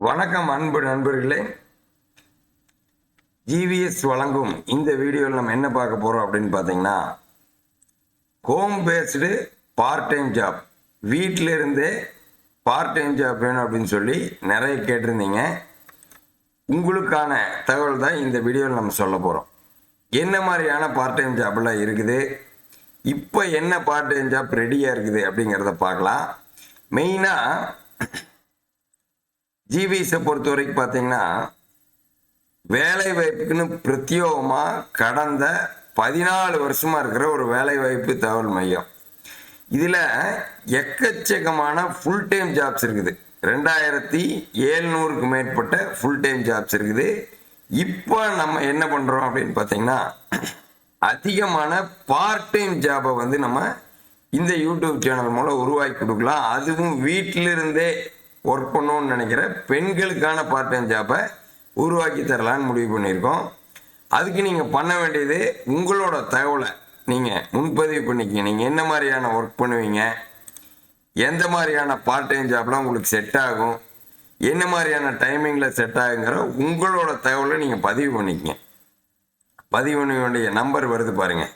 வணக்கம் அன்பு நண்பர்களே. ஜிவிஎஸ் வழங்கும் இந்த வீடியோவில் நம்ம என்ன பார்க்க போகிறோம் அப்படின்னு பார்த்தீங்கன்னா home based part time job வீட்டில் இருந்தே பார்ட் டைம் ஜாப் வேணும் அப்படின்னு சொல்லி நிறைய கேட்டிருந்தீங்க. உங்களுக்கான தகவல் தான் இந்த வீடியோவில் நம்ம சொல்ல போகிறோம் என்ன மாதிரியான பார்ட் டைம் ஜாப்லாம் இருக்குது? இப்போ என்ன பார்ட் டைம் ஜாப் ரெடியாக இருக்குது அப்படிங்கிறத பார்க்கலாம். மெயினாக ஜிபிஎஸை பொறுத்த வரைக்கும் பார்த்தீங்கன்னா வேலை வாய்ப்புக்குன்னு பிரத்யோகமாக கடந்த பதினாலு வருஷமாக இருக்கிற ஒரு வேலை வாய்ப்பு தகவல் மையம். இதில் எக்கச்சக்கமான ஃபுல் டைம் ஜாப்ஸ் இருக்குது. ரெண்டாயிரத்தி ஏழ்நூறுக்கு மேற்பட்ட ஃபுல் டைம் ஜாப்ஸ் இருக்குது. இப்போ நம்ம என்ன பண்ணுறோம் அப்படின்னு பார்த்தீங்கன்னா அதிகமான பார்ட் டைம் ஜாபை வந்து நம்ம இந்த யூடியூப் சேனல் மூலம் உருவாக்கி கொடுக்கலாம். அதுவும் வீட்டிலிருந்தே ஒர்க் பண்ணணும்னு நினைக்கிற பெண்களுக்கான பார்ட் டைம் ஜாப்பை உருவாக்கி தரலான்னு முடிவு பண்ணியிருக்கோம். அதுக்கு நீங்கள் பண்ண வேண்டியது உங்களோட தகவலை நீங்கள் முன்பதிவு பண்ணிக்கங்க. நீங்கள் என்ன மாதிரியான ஒர்க் பண்ணுவீங்க? எந்த மாதிரியான பார்ட் டைம் ஜாப்லாம் உங்களுக்கு செட் ஆகும்? என்ன மாதிரியான டைமிங்கில் செட் ஆகுங்கிற உங்களோட தகவலை நீங்கள் பதிவு பண்ணிக்கங்க. பதிவு பண்ண வேண்டிய நம்பர் வருது பாருங்கள்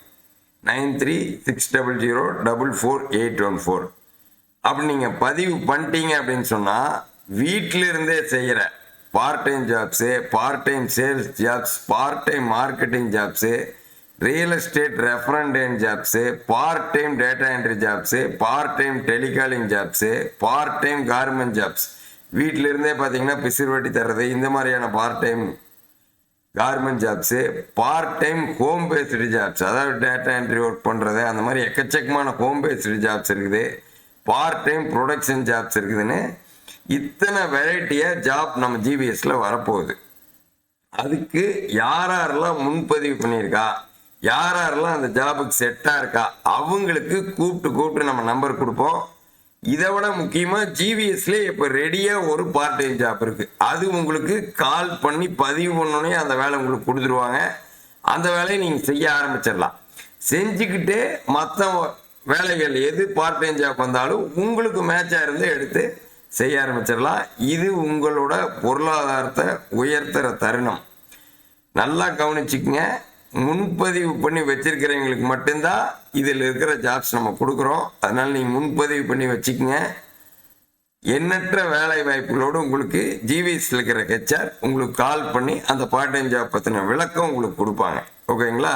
nine three six double zero double four eight one four. அப்படி நீங்கள் பதிவு பண்ணிட்டீங்க அப்படின்னு சொன்னால் வீட்டில இருந்தே செய்கிற part time jobs part time sales jobs part time marketing jobs real estate referent jobs part time data entry jobs part time telecalling jobs part time garment jobs வீட்டில இருந்தே பார்த்தீங்கன்னா பிசிறு வட்டி தர்றது இந்த மாதிரியான part time garment jobs part time home based jobs அதாவது data entry work பண்ணுறது அந்த மாதிரி எக்கச்சக்கமான ஹோம் பேஸ்டு ஜாப்ஸ் இருக்குது. பார்ட் டைம் ப்ரொடக்ஷன் ஜாப்ஸ் இருக்குதுன்னு இத்தனை வெரைட்டியாக ஜாப் நம்ம ஜிபிஎஸ்ல வரப்போகுது. அதுக்கு யார் யாரெல்லாம் முன்பதிவு பண்ணியிருக்கா? யார் யாரெல்லாம் அந்த ஜாபுக்கு செட்டாக இருக்கா? அவங்களுக்கு கூப்பிட்டு கூப்பிட்டு நம்ம நம்பர் கொடுப்போம். இதை விட முக்கியமாக ஜிவிஎஸ்ல இப்போ ரெடியாக ஒரு பார்ட் டைம் ஜாப் இருக்குது அது உங்களுக்கு கால் பண்ணி பதிவு பண்ணோன்னே அந்த வேலை உங்களுக்கு கொடுத்துருவாங்க. அந்த வேலையை நீங்கள் செய்ய ஆரம்பிச்சிடலாம். செஞ்சுக்கிட்டே மற்ற வேலைகள் எது பார்ட் டைம் ஜாப் வந்தாலும் உங்களுக்கு மேட்சாக இருந்து எடுத்து செய்ய ஆரம்பிச்சிடலாம். இது உங்களோட பொருளாதாரத்தை உயர்த்துற தருணம். நல்லா கவனிச்சுக்கங்க. முன்பதிவு பண்ணி வச்சிருக்கிறவங்களுக்கு மட்டும்தான் இதில் இருக்கிற ஜாப்ஸ் நம்ம கொடுக்குறோம். அதனால் நீங்கள் முன்பதிவு பண்ணி வச்சுக்கோங்க. எண்ணற்ற வேலை வாய்ப்புகளோடு உங்களுக்கு ஜிவிஎஸ்ல இருக்கிற ஹெச்ஆர் உங்களுக்கு கால் பண்ணி அந்த பார்ட் டைம் ஜாப் பற்றின விளக்கம் உங்களுக்கு கொடுப்பாங்க. ஓகேங்களா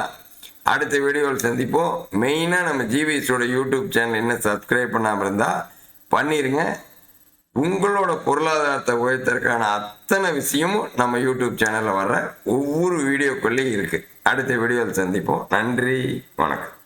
அடுத்த வீடியோவில் சந்திப்போம். மெயினாக நம்ம ஜிவிஎஸோட யூடியூப் சேனல் என்ன சப்ஸ்கிரைப் பண்ணாமல் இருந்தால் பண்ணிடுங்க உங்களோட பொருளாதாரத்தை உயர்த்தறதுக்கான அத்தனை விஷயமும் நம்ம யூடியூப் சேனலில் வர்ற ஒவ்வொரு வீடியோக்குள்ளேயும் இருக்குது அடுத்த வீடியோவில் சந்திப்போம். நன்றி. வணக்கம்.